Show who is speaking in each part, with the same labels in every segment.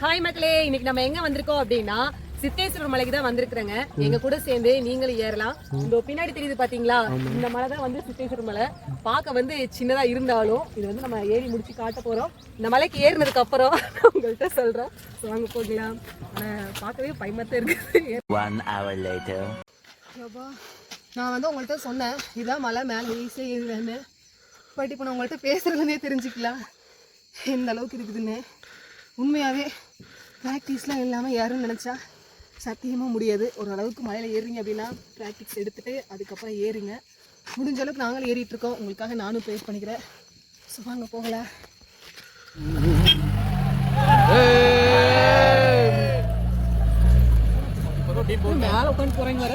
Speaker 1: Hi மக்களே. இன்னைக்கு நம்ம எங்க வந்திருக்கோம் அப்படின்னா சித்தேஸ்வரர் மலைக்கு தான் வந்திருக்கிறேங்க. எங்க கூட சேர்ந்து நீங்களும் ஏறலாம். இந்த பின்னாடி தெரியுது பாத்தீங்களா? இந்த மலை தான் வந்து சித்தேஸ்வரர் மலை. பார்க்க வந்து சின்னதா இருந்தாலும் இது வந்து நம்ம ஏறி முடிச்சு காட்ட போறோம். இந்த மலைக்கு ஏறினதுக்கு அப்புறம் உங்கள்கிட்ட சொல்றோம் வாங்க போகலாம். பார்க்கவே பயமத்த இருக்குது.
Speaker 2: One hour later.
Speaker 1: யப்பா. நான் வந்து உங்கள்கிட்ட சொன்னேன் இதான் மலை மேலே ஈஸியாக ஏறுவேன்னு. பட் இப்போ நான் உங்கள்கிட்ட பேசுகிறதுனே தெரிஞ்சுக்கலாம். எந்த அளவுக்கு இருக்குதுன்னு. உண்மையாகவே ப்ராக்டிஸ்லாம் இல்லாமல் யாரும் நினச்சா சத்தியமாக முடியாது. ஒரு அளவுக்கு மலையில் ஏறுறீங்க அப்படின்னா ப்ராக்டிஸ் எடுத்துகிட்டு அதுக்கப்புறம் ஏறுங்க. முடிஞ்ச அளவுக்கு நாங்களும் ஏறிட்டு இருக்கோம். உங்களுக்காக நானும் ப்ரேஸ் பண்ணிக்கிறேன். ஸோ வாங்க போகல மேலே உட்காந்து போகிறேங்க வர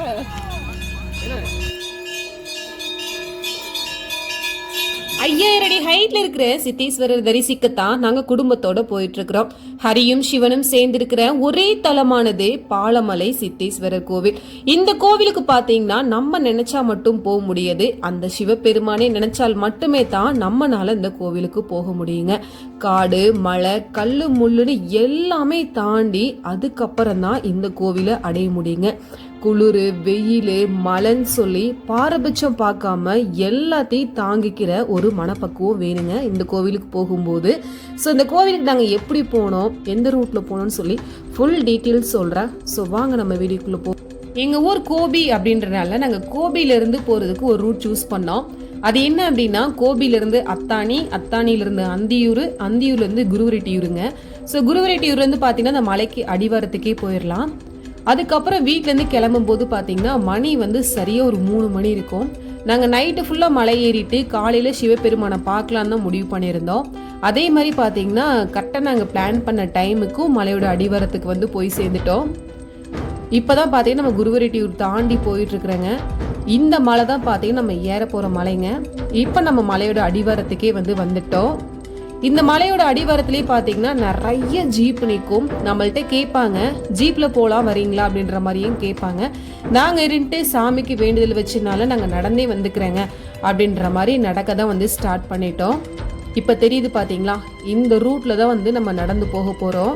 Speaker 1: ஐயாயிரம் அடி ஹைட்ல இருக்கிற சித்தீஸ்வரர் தரிசிக்கத்தான் நாங்க குடும்பத்தோட போயிட்டு இருக்கிறோம் ஹரியும் சிவனும் சேர்ந்திருக்கிற ஒரே தலமானது பாலமலை சித்தீஸ்வரர் கோவில். இந்த கோவிலுக்கு பாத்தீங்கன்னா நம்ம நினைச்சா மட்டும் போக முடியாது. அந்த சிவபெருமானே நினைச்சால் மட்டுமே தான் நம்மனால இந்த கோவிலுக்கு போக முடியுங்க. காடு மலை கல்லு முள்ளுன்னு எல்லாமே தாண்டி அதுக்கப்புறம் தான் இந்த கோவிலை அடைய முடியுங்க. குளிர் வெயில் மழைன்னு சொல்லி பாரபட்சம் பார்க்காம எல்லாத்தையும் தாங்கிக்கிற ஒரு மனப்பக்குவம் வேணுங்க. இந்த கோவிலுக்கு போகும்போது. ஸோ இந்த கோவிலுக்கு நாங்கள் எப்படி போனோம்? எந்த ரூட்டில் போனோம்னு சொல்லி ஃபுல் டீட்டெயில்ஸ் சொல்கிறேன் ஸோ வாங்க நம்ம வீடியோக்குள்ளே போ. எங்கள் ஊர் கோபி அப்படின்றனால நாங்கள் கோபியிலேருந்து போகிறதுக்கு ஒரு ரூட் சூஸ் பண்ணோம். அது என்ன அப்படின்னா கோபியிலேருந்து அத்தானி அத்தானியிலேருந்து அந்தியூர் அந்தியூர்லேருந்து குருவரெட்டியூருங்க. ஸோ குருவரெட்டியூர்லேருந்து பார்த்தீங்கன்னா அந்த மலைக்கு அடிவாரத்துக்கே போயிடலாம் அதுக்கப்புறம் வீட்டிலேருந்து கிளம்பும்போது பார்த்தீங்கன்னா மணி வந்து சரியாக ஒரு மூணு மணி இருக்கும். நாங்கள் நைட்டு ஃபுல்லாக மலை ஏறிட்டு காலையில் சிவபெருமானை பார்க்கலான்னு தான் முடிவு பண்ணியிருந்தோம். அதே மாதிரி பார்த்தீங்கன்னா கரெக்டாக நாங்கள் பிளான் பண்ண டைமுக்கும் மலையோட அடிவாரத்துக்கு வந்து போய் சேர்ந்துட்டோம். இப்போ தான் பார்த்தீங்கன்னா நம்ம குருவரெட்டியூர் தாண்டி போயிட்டுருக்குறேங்க இந்த மலை தான் பார்த்தீங்கன்னா நம்ம ஏற போகிற மலைங்க. இப்போ நம்ம மலையோட அடிவாரத்துக்கே வந்து வந்துட்டோம். இந்த மலையோட அடிவாரத்திலே பார்த்தீங்கன்னா நிறைய ஜீப் நிற்கும். நம்மள்ட்ட கேட்பாங்க ஜீப்பில் போகலாம் வரீங்களா? அப்படின்ற மாதிரியும் கேட்பாங்க. நாங்கள் இருந்துட்டு சாமிக்கு வேண்டுதல் வச்சனால நாங்கள் நடந்தே வந்துக்கிறேங்க அப்படின்ற மாதிரி நடக்க தான் வந்து ஸ்டார்ட் பண்ணிட்டோம். இப்போ தெரியுது பார்த்தீங்களா இந்த ரூட்டில் தான் வந்து நம்ம நடந்து போக போகிறோம்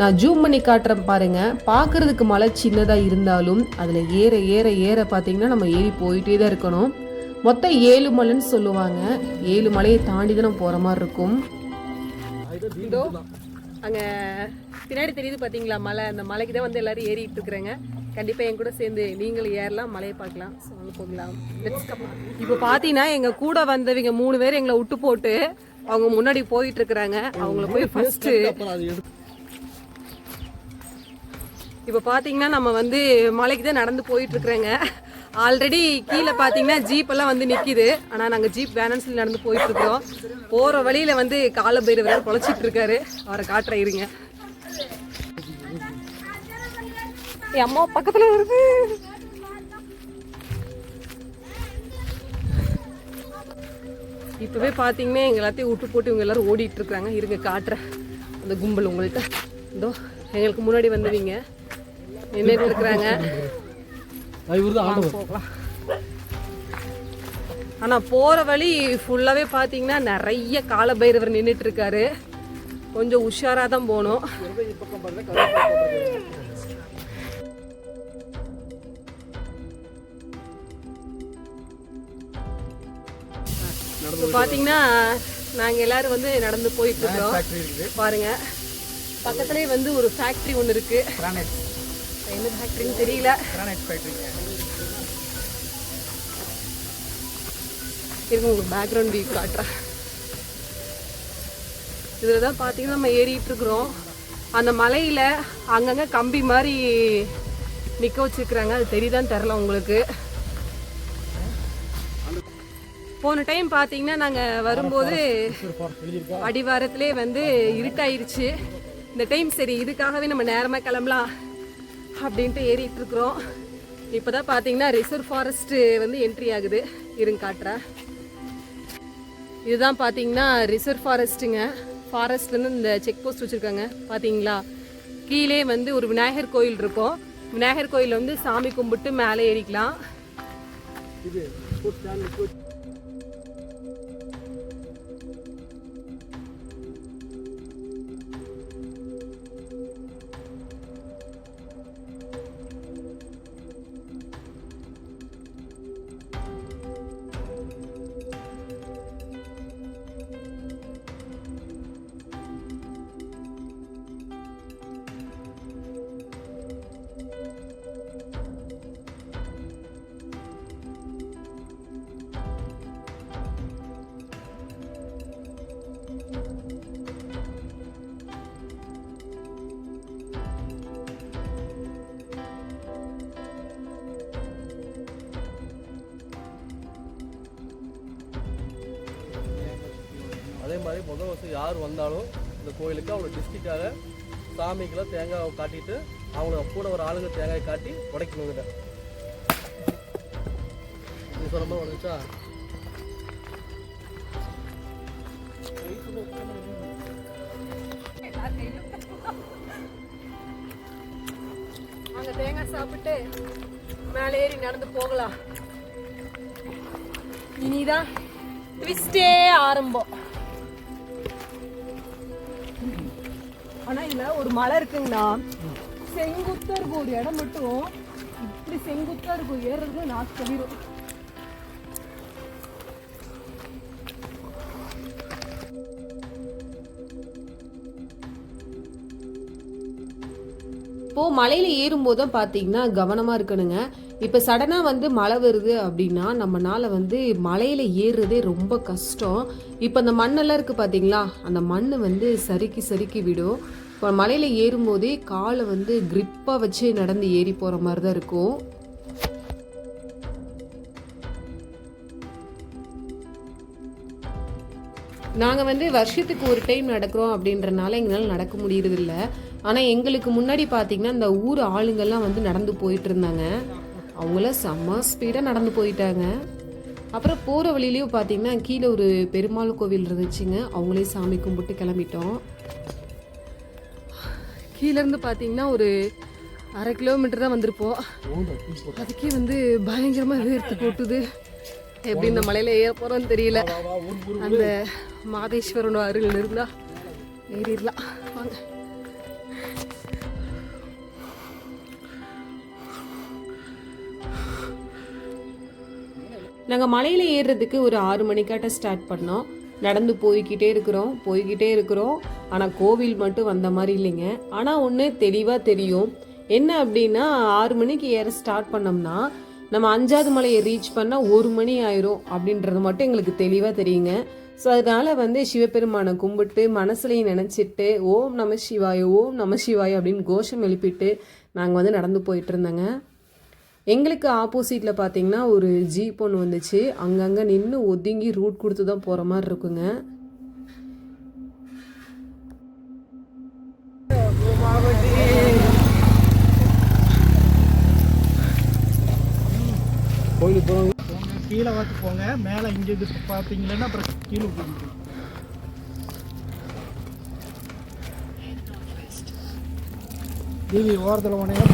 Speaker 1: நான் ஜூம் பண்ணி காட்டுறேன் பாருங்க. பார்க்கறதுக்கு மலை சின்னதாக இருந்தாலும் அதில் ஏற ஏற ஏற பார்த்தீங்கன்னா நம்ம ஏறி போயிட்டே தான் இருக்கணும். மொத்தம் ஏழு மலைன்னு சொல்லுவாங்க. ஏழு மலையை தாண்டி தான் போகிற மாதிரி இருக்கும். இதோ அங்கே பின்னாடி தெரியுது பார்த்தீங்களா மலை அந்த மலைக்கு தான் வந்து எல்லாரும் ஏறிட்டு இருக்கிறாங்க. கண்டிப்பாக என் கூட சேர்ந்து நீங்களும் ஏறலாம் மலையை பார்க்கலாம். போகலாம். இப்போ பார்த்தீங்கன்னா எங்கள் கூட வந்தவங்க மூணு பேர் எங்களை விட்டு போட்டு அவங்க முன்னாடி போயிட்டு இருக்கிறாங்க. அவங்கள போய் ஃபஸ்ட்டு இப்போ பார்த்தீங்கன்னா நம்ம வந்து மலைக்கு தான் நடந்து போயிட்டு இருக்கிறாங்க. ஆல்ரெடி கீழே பார்த்தீங்கன்னா ஜீப் எல்லாம் வந்து நிற்கிது ஆனால் நாங்கள் ஜீப் சொல்லி நடந்து போயிட்டு இருக்கிறோம் போகிற வழியில் வந்து கால பைரவர் பொழைச்சிட்டு இருக்காரு அவரை காட்டுற இருங்க. என் அம்மா பக்கத்தில் வருது. இப்போவே பார்த்தீங்கன்னா எங்க எல்லாத்தையும் விட்டு போட்டு இவங்க எல்லாரும் ஓடிட்டு இருக்காங்க இருங்க காட்டுறேன். அந்த கும்பல் உங்கள்கிட்ட இதோ எங்களுக்கு முன்னாடி வந்தவங்க. நின்றுட்டு இருக்கிறாங்க போகலாம். ஆனா போற வழி ஃபுல்லாவே பாத்தீங்கன்னா நிறைய கால பைரவர் நின்றுட்டு இருக்காரு கொஞ்சம் உஷாரா தான் போகணும். இப்போ பாத்தீங்கன்னா நாங்க எல்லாரும் வந்து நடந்து போயிட்டு இருக்கோம் பாருங்க. பக்கத்துலயே வந்து ஒரு ஃபேக்டரி ஒன்று இருக்கு. என்ன ஃபேக்டரின்னு தெரியல. இருங்க உங்களுக்கு பேக்ரவுண்ட் வியூ காட்டுறேன். இதில் தான் பார்த்தீங்கன்னா நம்ம ஏறிட்டு இருக்கிறோம். அந்த மலையில் அங்கங்கே கம்பி மாதிரி நிற்க வச்சுருக்குறாங்க. அது தெரியுதான்னு தெரில உங்களுக்கு. போன டைம் பார்த்தீங்கன்னா நாங்கள் வரும்போது அடிவாரத்திலே வந்து இருட்டாயிருச்சு. இந்த டைம் சரி இதுக்காகவே நம்ம நேரமாக கிளம்பலாம். அப்படின்ட்டு ஏறிட்டு இருக்கிறோம் இப்போ தான் பார்த்தீங்கன்னா ரிசர்வ் ஃபாரஸ்ட் வந்து என்ட்ரி ஆகுது. இருங்க காட்டுறேன். இதுதான் பார்த்தீங்கன்னா ரிசர்வ் ஃபாரஸ்ட்டுங்க ஃபாரஸ்ட்லேருந்து இந்த செக் போஸ்ட் வச்சுருக்காங்க. பார்த்தீங்களா கீழே வந்து ஒரு விநாயகர் கோயில் இருக்கும். விநாயகர் கோயில் வந்து சாமி கும்பிட்டு மேலே ஏறிக்கலாம்.
Speaker 2: மாதிரி முதல் வருஷம் யார் வந்தாலும் இந்த கோயிலுக்கு அவங்க டிஸ்ட்ரிக்டாக சாமிக்கெல்லாம் தேங்காய் காட்டிட்டு அவங்கள கூட ஒரு ஆளுங்க தேங்காய் காட்டி உடைக்கணுங்கிட்ட நீ சொன்ன மாதிரி உடச்சா?
Speaker 1: அங்க தேங்காய் சாப்பிட்டு மேலே ஏறி நடந்து போகலாம். இனிதான் ட்விஸ்டே ஆரம்பம். ஆனா இதுல ஒரு மலை இருக்குங்கண்ணா. செங்குத்தா இருக்கும் ஒரு இடம் மட்டும் இப்படி செங்குத்தா இருக்கும் ஏறுறதுக்கு நாக்கு தவிரும் இப்போ மலையில ஏறும்போது பார்த்தீங்கன்னா கவனமா இருக்கணுங்க. இப்போ சடனாக வந்து மழை வருது அப்படின்னா நம்மனால வந்து மலையில ஏறுறதே ரொம்ப கஷ்டம். இப்போ அந்த மண்ணெல்லாம் இருக்கு பார்த்தீங்களா அந்த மண் வந்து சறுக்கி சறுக்கி விடும். இப்போ மலையில ஏறும்போதே காலை வந்து கிரிப்பாக வச்சு நடந்து ஏறி போகிற மாதிரி தான் இருக்கும். நாங்கள் வந்து வருஷத்துக்கு ஒரு டைம் நடக்கிறோம் அப்படின்றனால எங்களால் நடக்க முடியறதில்ல. ஆனால் எங்களுக்கு முன்னாடி பார்த்தீங்கன்னா இந்த ஊர் ஆளுங்கள்லாம் வந்து நடந்து போயிட்டு இருந்தாங்க. அவங்களாம் செம்ம ஸ்பீடாக நடந்து போயிட்டாங்க. அப்புறம் போகிற வழியிலையும் பார்த்தீங்கன்னா கீழே ஒரு பெருமாள் கோவில் இருந்துச்சுங்க. அவங்களே சாமி கும்பிட்டு கிளம்பிட்டோம். கீழேருந்து பார்த்தீங்கன்னா ஒரு அரை கிலோமீட்டர் தான் வந்திருப்போம். அதுக்கே வந்து பயங்கரமாக வேர்த்து போட்டுது எப்படி இந்த மலையில் ஏற போறோம்னு தெரியல. அந்த மாதேஸ்வரனோட அருகில் இருந்தால் ஏறிடலாம். வாங்க. நாங்கள் மலையில் ஏறுறதுக்கு ஒரு ஆறு மணிக்காட்ட ஸ்டார்ட் பண்ணோம். நடந்து போய்கிட்டே இருக்கிறோம் போய்கிட்டே இருக்கிறோம். ஆனால் கோவில் மட்டும் வந்த மாதிரி இல்லைங்க. ஆனால் ஒன்று தெளிவாக தெரியும். என்ன அப்படின்னா ஆறு மணிக்கு ஏற ஸ்டார்ட் பண்ணோம்னா நம்ம அஞ்சாவது மலையை ரீச் பண்ணால் ஒரு மணி ஆயிரும் அப்படின்றது மட்டும் எங்களுக்கு தெளிவாக தெரியுங்க. ஸோ அதனால வந்து சிவபெருமானை கும்பிட்டு மனசுலையும் நினச்சிட்டு ஓம் நம சிவாய் ஓம் நம சிவாய் அப்படின்னு கோஷம் எழுப்பிட்டு நாங்கள் வந்து நடந்து போயிட்டு இருந்தோங்க. எங்களுக்கு ஆப்போசிட்டில் பார்த்தீங்கன்னா ஒரு ஜீப் ஒன்று வந்துச்சு. அங்கங்கே நின்று ஒதுங்கி ரூட் கொடுத்து தான் போகிற மாதிரி இருக்குங்க.
Speaker 2: கோயிலுக்கு
Speaker 3: போங்க கீழே பார்த்து போங்க. மேலே இங்கே இது பார்த்தீங்கன்னா அப்புறம் கீழே போங்க டிவி ஓரத்தில் போனீங்க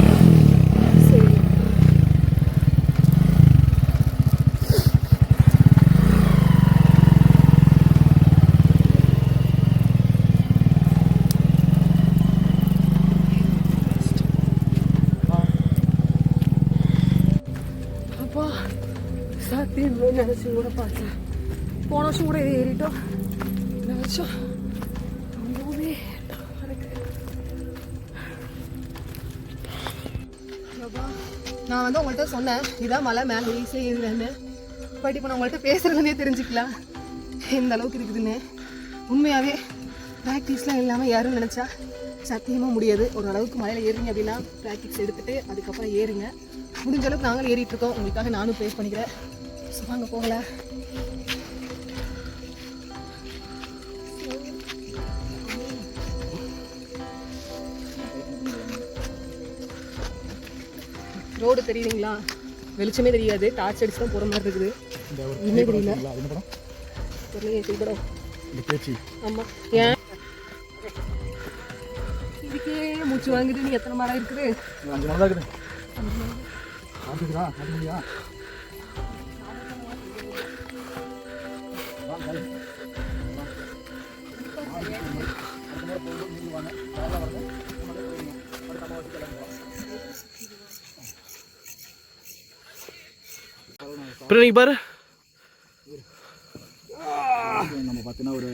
Speaker 1: அப்பா சத்தியம் நினச்சி கூட பார்த்தேன் போன வருஷம் கூட இது ஏறிட்டோம் நினச்சோம் ரொம்பவே நான் வந்து உங்கள்கிட்ட சொன்னேன் இதான் மலை மேலே ஈஸியாக ஏறுவேன்னு பட் இப்போ நான் உங்கள்கிட்ட பேசுகிறதுனே தெரிஞ்சுக்கலாம் எந்த அளவுக்கு இருக்குதுன்னு உண்மையாகவே ப்ராக்டிஸ்லாம் இல்லாமல் யாரும் நினச்சா சத்தியமாக முடியாது ஒரு அளவுக்கு மலையில் ஏறுங்க அப்படின்னா ப்ராக்டிஸ் எடுத்துகிட்டு அதுக்கப்புறம் ஏறுங்க முடிஞ்ச அளவுக்கு நாங்களும் ஏறிட்டுருக்கோம் உங்களுக்காக நானும் ப்ளே பண்ணிக்கிறேன் வாங்க போகல ரோடு தெரியுதுங்களா? வெளிச்சமே தெரியாது. டார்ச் அடிச்சு தான் போகிற மாதிரி இருக்குது. இன்னும் தெரியல.
Speaker 3: என்ன படம்? இந்த பேச்சு.
Speaker 1: ஆமாம் ஏன்? இதுக்கே மூச்சு வாங்கிட்டு நீ எத்தனை மரம் இருக்குது?
Speaker 3: அஞ்சு மணி தான் இருக்குது. பார்த்துக்கிறா பார்த்துக்கிறியா
Speaker 2: பாரு.
Speaker 3: நம்ம பார்த்தீங்கன்னா ஒரு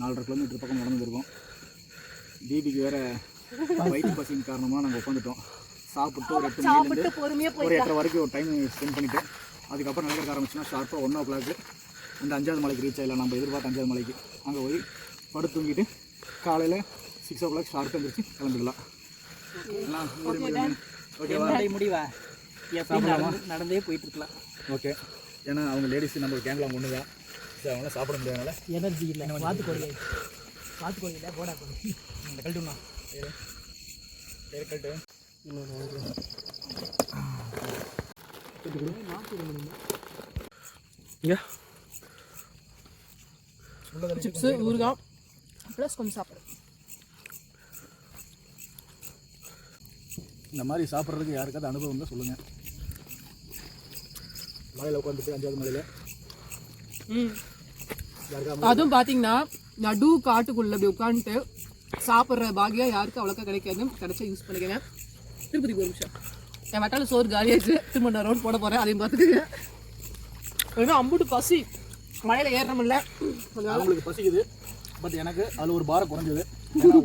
Speaker 3: நாலரை கிலோமீட்டர் பக்கம் நடந்து இருக்கோம் தீபிக்கு வேற வயிற்று பசியின் காரணமாக நாங்கள் உட்காந்துட்டோம் சாப்பிட்டு ஒரு எட்டு மணிலேருந்து எட்டரை வரைக்கும் ஒரு டைம் ஸ்பெண்ட் பண்ணிட்டு அதுக்கப்புறம் நடக்க ஆரம்பிச்சுன்னா ஷார்ப்பாக ஒன் ஓ கிளாக்கு இந்த அஞ்சாவது மலைக்கு ரீச் ஆகலாம் நம்ம எதிர்பார்த்த அஞ்சாவது மலைக்கு. அங்கே போய் படுத்து தூங்கிட்டு காலையில் சிக்ஸ் ஓ கிளாக் ஷார்ப்பாக எழுந்திரிச்சு கிளம்பிடலாம் ஓகேவா
Speaker 4: முடிவா? நடந்து நடந்தே போயிட்டு இருக்கலாம்
Speaker 3: ஓகே ஏன்னா அவங்க லேடிஸ் நம்ம கேங்கில் ஒன்று தான் சரி அவங்களாம் சாப்பிட முடியாதனால.
Speaker 4: எனர்ஜி இல்லை. வாத்து கோழி. வாத்து கோழி இல்லை போடா கோழி.
Speaker 3: இந்த கழட்டுண்ணா ஏறு ஏறு கழட்டு
Speaker 2: இங்கே
Speaker 4: சிப்ஸு ஊறுகாய். ப்ளஸ் கொஞ்சம் சாப்பிடு.
Speaker 3: இந்த மாதிரி சாப்பிட்றதுக்கு யாருக்காவது அனுபவம் இருந்தால் சொல்லுங்கள் மலையில் உட்காந்துட்டு அஞ்சாவது மலையில்
Speaker 4: அதுவும் பார்த்தீங்கன்னா நடு காட்டுக்குள்ள இப்படி உட்காந்துட்டு சாப்பிட்ற பாக்கியம் யாருக்கும் அவ்வளோக்கா கிடைக்காது கிடைச்சா யூஸ் பண்ணிக்கங்க. திருப்பதிக்கு ஒரு நிமிஷம். என் வட்டால சோறு காலியாச்சு திரும்ப நான் ரோட் போட போகிறேன் அதையும் பார்த்துக்கங்க ஏன்னா அம்புட்டு பசி. மலையில் ஏறணும்ல.
Speaker 3: அவங்களுக்கு பசிக்குது. பட் எனக்கு அதில் ஒரு பாரம் குறைஞ்சது.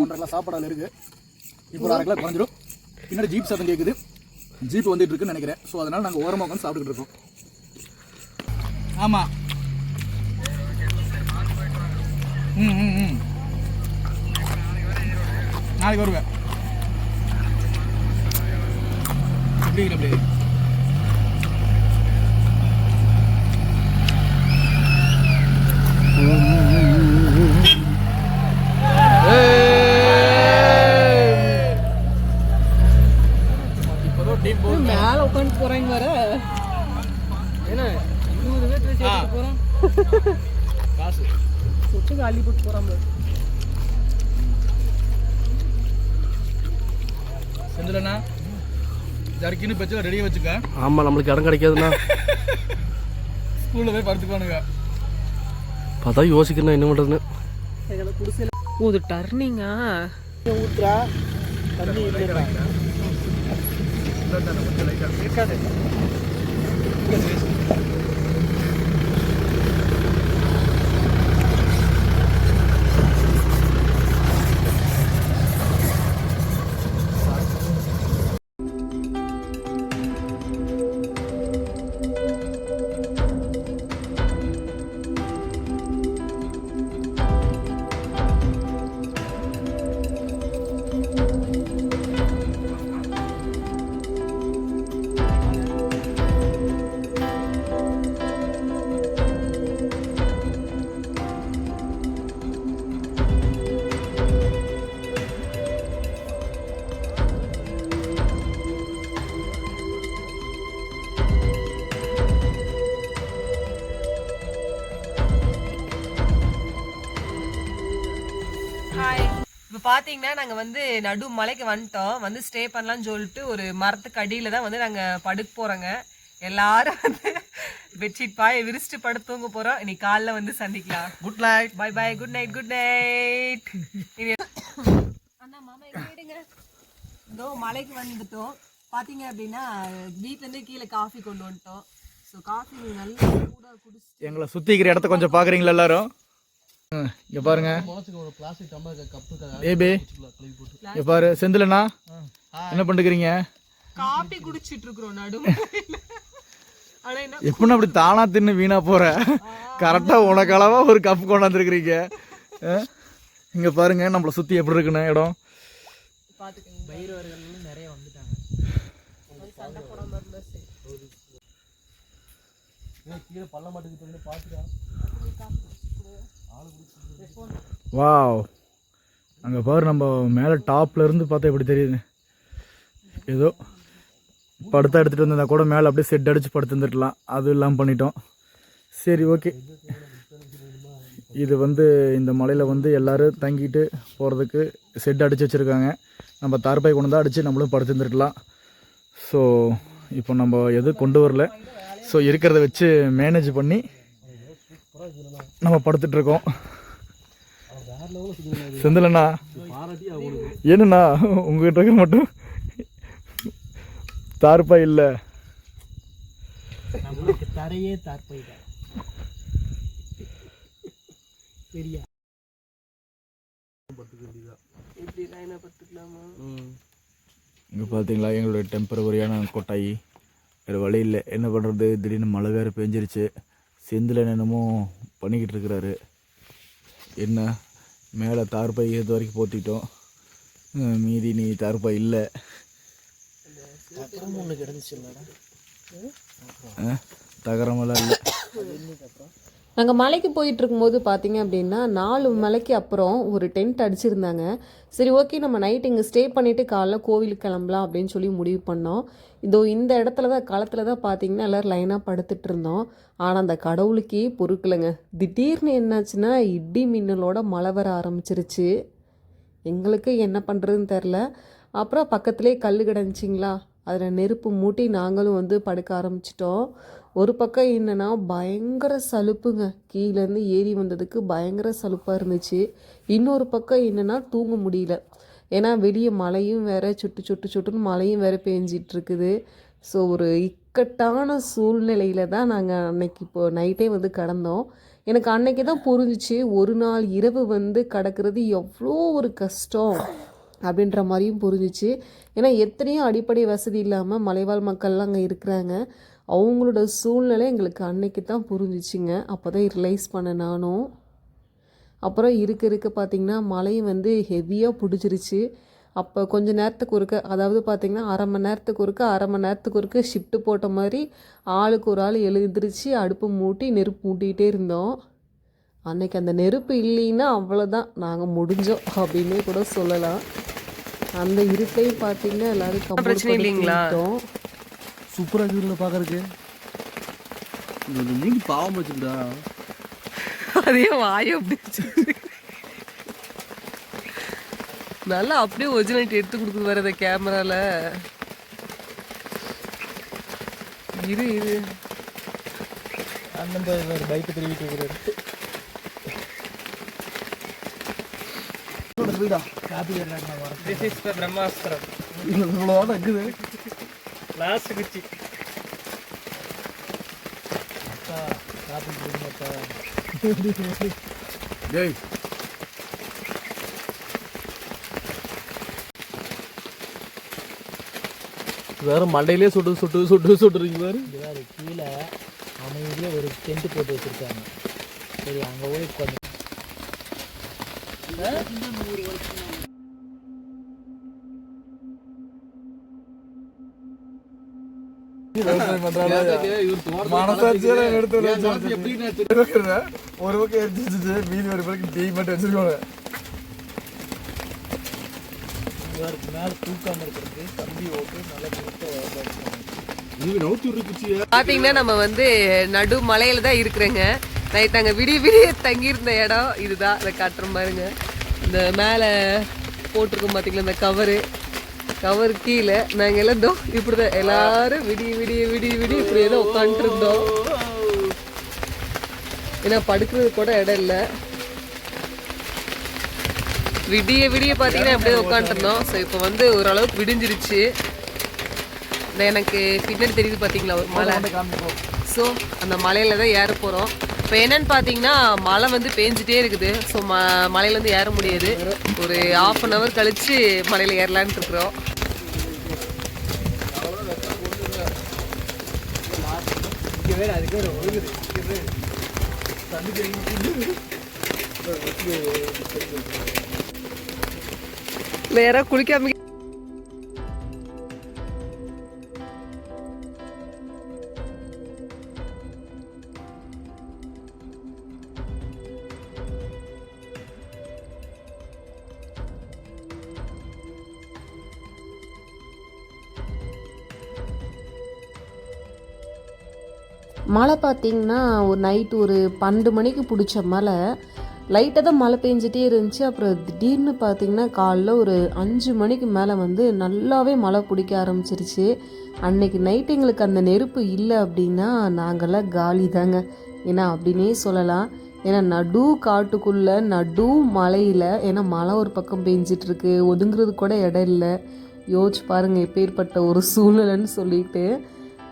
Speaker 3: ஒன்றரை கிலோ சாப்பாடு இருக்குது இப்போ ஒரு அரை கிலோ குறைஞ்சிரும். பின்னாடி ஜீப் சத்தம் கேட்குது ஜீப் வந்துட்டு இருக்குன்னு நினைக்கிறேன். ஸோ அதனால் நாங்கள் ஓரமாக உட்காந்து சாப்பிட்டுக்கிட்டு இருக்கோம். ஆமாம் ம் ம் ம். நாளைக்கு வருவேன். எப்படி அப்படி இப்போதான்
Speaker 4: உட்காந்து போகிறேங்க வர.
Speaker 2: என்ன? இருபது பேர் சேர்த்து போகிறோம்
Speaker 3: காசு.
Speaker 4: சொச்சுங்க அள்ளி போட்டு போகிறாங்க
Speaker 3: செந்திலண்ணா ஜர்க்கின்னு பச்சை ரெடியாக வச்சுக்க.
Speaker 2: ஆமாம் நம்மளுக்கு இடம் கிடைக்காதுண்ணா.
Speaker 3: ஸ்கூலில் போய் படுத்துக்கோனுங்க
Speaker 2: பார்த்தா யோசிக்கிறேன் என்ன பண்ணுறதுன்னு
Speaker 4: இது டர்னிங்கா
Speaker 3: ஊத்துறா. தண்ணி இருக்காது
Speaker 1: பார்த்தீங்கன்னா நாங்கள் வந்து நடு மலைக்கு வந்துட்டோம். வந்து ஸ்டே பண்ணலாம்னு சொல்லிட்டு ஒரு மரத்துக்கு அடியில் தான் வந்து நாங்கள் படுக்க போகிறோங்க எல்லாரும் வந்து பெட்ஷீட் பாயை விரிச்சிட்டு படுத்து தூங்க போகிறோம் இன்னைக்கு காலைல வந்து சந்திக்கலாம்.
Speaker 3: Good night
Speaker 1: bye bye good night good night அண்ணா மாமா எங்க வீடுங்க? இதோ மலைக்கு வந்துட்டோம். பார்த்தீங்க அப்படின்னா வீட்டிலேருந்து கீழே காஃபி கொண்டு வந்துட்டோம். ஸோ காஃபி நல்லா சூடாக குடிச்சு
Speaker 3: எங்களை சுற்றிக்கிற இடத்த கொஞ்சம் பார்க்குறீங்களா எல்லாரும்? இங்க பாருங்க. ஏபி இங்க பாரு செந்திலண்ணா என்ன பண்ணுறீங்க
Speaker 4: காப்பி குடிச்சிட்டு இருக்கிறோம் நடு
Speaker 3: எப்படின்னு அப்படி தானா தின்னு வீணா போற? கரெக்டா உனக்கு அளவா ஒரு கப் கொண்டாந்துருக்கிறீங்க இங்க பாருங்க நம்மளை சுத்தி எப்படி இருக்குன்னு இடம்.
Speaker 2: கீழே பள்ள மாட்டுக்கு பார்த்துட்டா
Speaker 3: வாவ். அங்கே பாரு நம்ம மேலே டாப்லேருந்து பார்த்தா எப்படி தெரியுது? ஏதோ படுத்தா எடுத்துகிட்டு வந்திருந்தா கூட மேலே அப்படியே செட் அடித்து படுத்துருந்துருக்கலாம் அது இல்லாமல் பண்ணிட்டோம். சரி ஓகே இது வந்து இந்த மலையில் வந்து எல்லோரும் தங்கிட்டு போகிறதுக்கு செட் அடித்து வச்சுருக்காங்க. நம்ம தார்பாய் கொண்டு தான் அடித்து நம்மளும் படுத்துருந்துருக்கலாம் ஸோ இப்போ நம்ம எதுவும் கொண்டு வரல. ஸோ இருக்கிறத வச்சு மேனேஜ் பண்ணி நம்ம படுத்துட்டு இருக்கோம். செந்திலண்ணா. என்னண்ணா உங்ககிட்ட இருக்க மட்டும் தார்ப்பா இல்லை.
Speaker 4: தரையே தார்ப்பைதான் பெரிய.
Speaker 3: இங்கே பார்த்தீங்களா எங்களோட டெம்பரவரியான கொட்டாயி. வேறு வழி இல்லை. என்ன பண்ணுறது திடீர்னு மழை வேறு பெஞ்சிருச்சு. செந்தில் என்னமோ பண்ணிக்கிட்டு இருக்கிறாரு என்ன? மேலே தார்பாய் இது வரைக்கும் போத்திட்டோம். மீதி நீ தார்பாய் இல்லை. தகரமெல்லாம் இல்லை.
Speaker 1: நாங்கள் மலைக்கு போயிட்டு இருக்கும்போது பார்த்தீங்க அப்படின்னா நாலு மலைக்கு அப்புறம் ஒரு டென்ட் அடிச்சிருந்தாங்க. சரி ஓகே நம்ம நைட் இங்கே ஸ்டே பண்ணிவிட்டு காலைல கோவிலுக்கு கிளம்பலாம் அப்படின்னு சொல்லி முடிவு பண்ணோம். இதோ இந்த இடத்துல தான் காலத்தில் தான் பார்த்தீங்கன்னா எல்லோரும் லைனாக படுத்துட்டு இருந்தோம். ஆனால் அந்த கடவுளுக்கே பொறுக்கலைங்க. திடீர்னு என்னாச்சுன்னா இடி மின்னலோட மழை வர ஆரம்பிச்சிருச்சு. எங்களுக்கு என்ன பண்ணுறதுன்னு தெரில அப்புறம் பக்கத்துலேயே கல் கிடந்துச்சிங்களா? அதில் நெருப்பு மூட்டி நாங்களும் வந்து படுக்க ஆரம்பிச்சிட்டோம். ஒரு பக்கம் என்னென்னா பயங்கர சலுப்புங்க. கீழேருந்து ஏறி வந்ததுக்கு பயங்கர சலுப்பாக இருந்துச்சு. இன்னொரு பக்கம் என்னென்னா தூங்க முடியல. ஏன்னா வெளியே மழையும் வேற சுட்டு சுட்டு சுட்டுன்னு மழையும் வேற பேஞ்சிட்டு இருக்குது ஸோ ஒரு இக்கட்டான சூழ்நிலையில தான் நாங்கள் அன்னைக்கு இப்போ நைட்டே வந்து கடந்தோம். எனக்கு அன்னைக்கு தான் புரிஞ்சிச்சு ஒரு நாள் இரவு வந்து கடக்கிறது எவ்வளோ ஒரு கஷ்டம் அப்படின்ற மாதிரியும் புரிஞ்சிச்சு. ஏன்னா எத்தனையோ அடிப்படை வசதி இல்லாமல் மலைவாழ் மக்கள்லாம் அங்கே இருக்கிறாங்க. அவங்களோட சூழ்நிலை எங்களுக்கு அன்னைக்கு தான் புரிஞ்சிச்சுங்க. அப்போ தான் ரிலைஸ் பண்ணேன் நானும். அப்புறம் இருக்க இருக்க பார்த்திங்கன்னா மழையும் வந்து ஹெவியாக பிடிச்சிருச்சு. அப்போ கொஞ்ச நேரத்துக்கு ஒருக்க அதாவது பார்த்திங்கன்னா அரை மணி நேரத்துக்கு ஒருக்க அரை மணி நேரத்துக்கு ஒருக்க ஷிஃப்ட்டு போட்ட மாதிரி ஆளுக்கு ஒரு ஆள் எழுந்திரிச்சு அடுப்பு மூட்டி நெருப்பு மூட்டிகிட்டே இருந்தோம். அன்னைக்கு அந்த நெருப்பு இல்லைன்னா அவ்வளோதான் நாங்கள் முடிஞ்சோம் அப்படின்னே கூட சொல்லலாம். அந்த இருட்டையும் பார்த்தீங்கன்னா எல்லாரும்
Speaker 5: பிரச்சனை இல்லைங்களா?
Speaker 2: சூப்பராக இருக்குதுல பார்க்கறதுக்கு. இந்த மீன் பாவம் வச்சுடா
Speaker 5: அதே வாய் அப்படி. நல்லா அப்படியே ஒரிஜினாலிட்டி எடுத்து கொடுக்குது வேற இந்த கேமரால இரு இரு.
Speaker 3: அண்ணன் ஒரு பைக்கை திருவிட்டு இருக்கிறாரு. வீடா காப்பி வரேன்.
Speaker 5: திஸ் இஸ் பிரம்மாஸ்திரம்
Speaker 2: இவ்வளோதான் இருக்குது
Speaker 5: லாஸ்ட் குச்சி.
Speaker 2: டேய். வேற மண்டையிலே சுட்டு சுட்டு சுட்டு சுட்டுறீங்க பாரு.
Speaker 6: வேறு கீழே அமைதியாக ஒரு டென்ட் போட்டு வச்சுருக்காங்க. சரி அங்கே போய் கொஞ்சம்
Speaker 3: மனசாட்சியெல்லாம் எடுத்து ஒரு பக்கம் எரிச்சிச்சு மீதி ஒரு பக்கம் தீ மட்டும் வச்சிருக்கோங்க
Speaker 6: இவருக்கு மேலே கம்பி ஓட்டு நல்லா
Speaker 5: பாத்தீங்கன்னா நம்ம வந்து நடு மலையில தான் இருக்கிறேங்க. நைட் அங்கே விடிய விடிய தங்கியிருந்த இடம் இதுதான். அதை காட்டுற பாருங்க. இந்த மேலே போட்டிருக்கோம் பார்த்தீங்களா இந்த கவரு கவர் கீழே நாங்கள் எல்லாம் தோ இப்படி தான் எல்லாரும் விடிய விடிய விடிய விடிய இப்படியே தான் உட்காந்துட்டு இருந்தோம் ஏன்னா படுக்கிறது கூட இடம் இல்லை. விடிய விடிய பார்த்தீங்கன்னா அப்படியே உட்காந்துருந்தோம் ஸோ இப்போ வந்து ஓரளவுக்கு விடிஞ்சிருச்சு. எனக்கு பின்னாடி தெரியுது பார்த்தீங்களா ஒரு மலை? ஸோ அந்த மலையில தான் ஏற போகிறோம் இப்போ என்னன்னு பார்த்தீங்கன்னா மழை வந்து பேஞ்சிட்டே இருக்குது. ஸோ ம மலையில வந்து ஏற முடியாது. ஒரு ஆஃப் அன் ஹவர் கழிச்சு மலையில ஏறலான்னு இருக்கிறோம். வேற குளிக்காம
Speaker 1: மழை பார்த்திங்கன்னா ஒரு நைட்டு ஒரு பன்னெண்டு மணிக்கு பிடிச்ச மழை. லைட்டாக தான் மழை பெஞ்சிட்டே இருந்துச்சு. அப்புறம் திடீர்னு பார்த்தீங்கன்னா காலைல ஒரு அஞ்சு மணிக்கு மேலே வந்து நல்லாவே மழை பிடிக்க ஆரம்பிச்சிருச்சு. அன்னைக்கு நைட் எங்களுக்கு அந்த நெருப்பு இல்லை அப்படின்னா நாங்கள்லாம் காலி தாங்க. ஏன்னா அப்படின்னே சொல்லலாம். ஏன்னா நடு காட்டுக்குள்ளே நடு மலையில் ஏன்னா மழை ஒரு பக்கம் பெஞ்சிட்ருக்கு ஒதுங்கிறது கூட இடம் இல்லை. யோசிச்சு பாருங்கள் எப்பேற்பட்ட ஒரு சூழ்நிலைன்னு சொல்லிட்டு.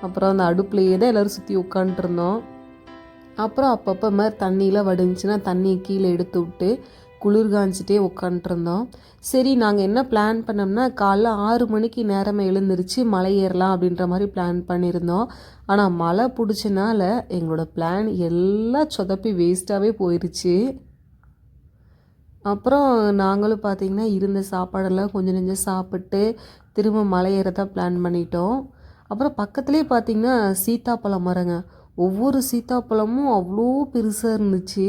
Speaker 1: அப்புறம் அந்த அடுப்புலையே தான் எல்லோரும் சுற்றி உட்காந்துருந்தோம் அப்புறம் அப்பப்போ மாதிரி தண்ணியெலாம் வடிஞ்சுன்னா தண்ணியை கீழே எடுத்து விட்டு குளிர் காஞ்சிட்டே உட்காந்துருந்தோம் சரி நாங்கள் என்ன பிளான் பண்ணோம்னா காலைல ஆறு மணிக்கு நேரமாக எழுந்திரிச்சு மலை ஏறலாம் அப்படின்ற மாதிரி பிளான் பண்ணியிருந்தோம். ஆனால் மழை பிடிச்சனால எங்களோட பிளான் எல்லாம் சொதப்பி வேஸ்ட்டாகவே போயிடுச்சு அப்புறம் நாங்களும் பார்த்தீங்கன்னா இருந்த சாப்பாடெல்லாம் கொஞ்சம் நெஞ்சம் சாப்பிட்டு திரும்ப மலை ஏற தான் பிளான் பண்ணிட்டோம். அப்புறம் பக்கத்துலேயே பார்த்தீங்கன்னா சீத்தாப்பழம் மரங்க. ஒவ்வொரு சீத்தாப்பழமும் அவ்வளோ பெருசாக இருந்துச்சு.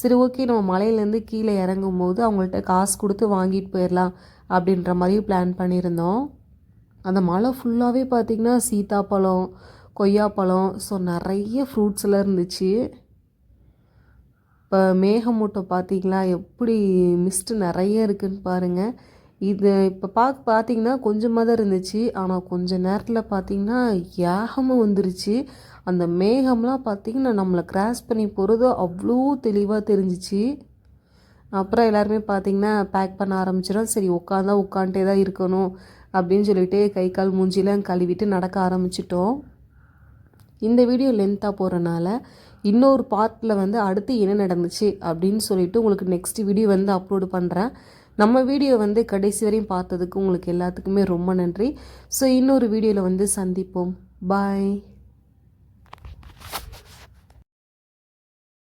Speaker 1: சரி ஓகே நம்ம மலையிலேருந்து கீழே இறங்கும் போது அவங்கள்ட்ட காசு கொடுத்து வாங்கிட்டு போயிடலாம் அப்படின்ற மாதிரி பிளான் பண்ணியிருந்தோம். அந்த மலை ஃபுல்லாகவே பார்த்திங்கன்னா சீத்தாப்பழம் கொய்யாப்பழம் ஸோ நிறைய ஃப்ரூட்ஸ்லாம் இருந்துச்சு. இப்போ மேகமூட்டம் பார்த்தீங்களா? எப்படி மிஸ்ட்டு நிறைய இருக்குதுன்னு பாருங்கள் இது இப்போ பார்க்க பார்த்தீங்கன்னா கொஞ்சமாக தான் இருந்துச்சு. ஆனால் கொஞ்ச நேரத்தில் பார்த்தீங்கன்னா ஏகமாக வந்துருச்சு. அந்த மேகம்லாம் பார்த்தீங்கன்னா நம்மளை கிராஸ் பண்ணி போகிறது அவ்வளோ தெளிவாக தெரிஞ்சிச்சு. அப்புறம் எல்லாருமே பார்த்தீங்கன்னா பேக் பண்ண ஆரம்பிச்சிடும் சரி உட்காந்தா உட்காந்துட்டே தான் இருக்கணும் அப்படின்னு சொல்லிட்டு கை கால் மூஞ்சிலாம் கழுவிட்டு நடக்க ஆரம்பிச்சிட்டோம். இந்த வீடியோ லென்த்தாக போகிறனால இன்னொரு பார்ட்டில் வந்து அடுத்து என்ன நடந்துச்சு அப்படின்னு சொல்லிட்டு உங்களுக்கு நெக்ஸ்ட் வீடியோ வந்து அப்லோடு பண்ணுறேன் நம்ம வீடியோ வந்து கடைசி வரையும் பார்த்ததுக்கு உங்களுக்கு எல்லாத்துக்குமே ரொம்ப நன்றி. ஸோ இன்னொரு வீடியோவில் வந்து சந்திப்போம். பாய்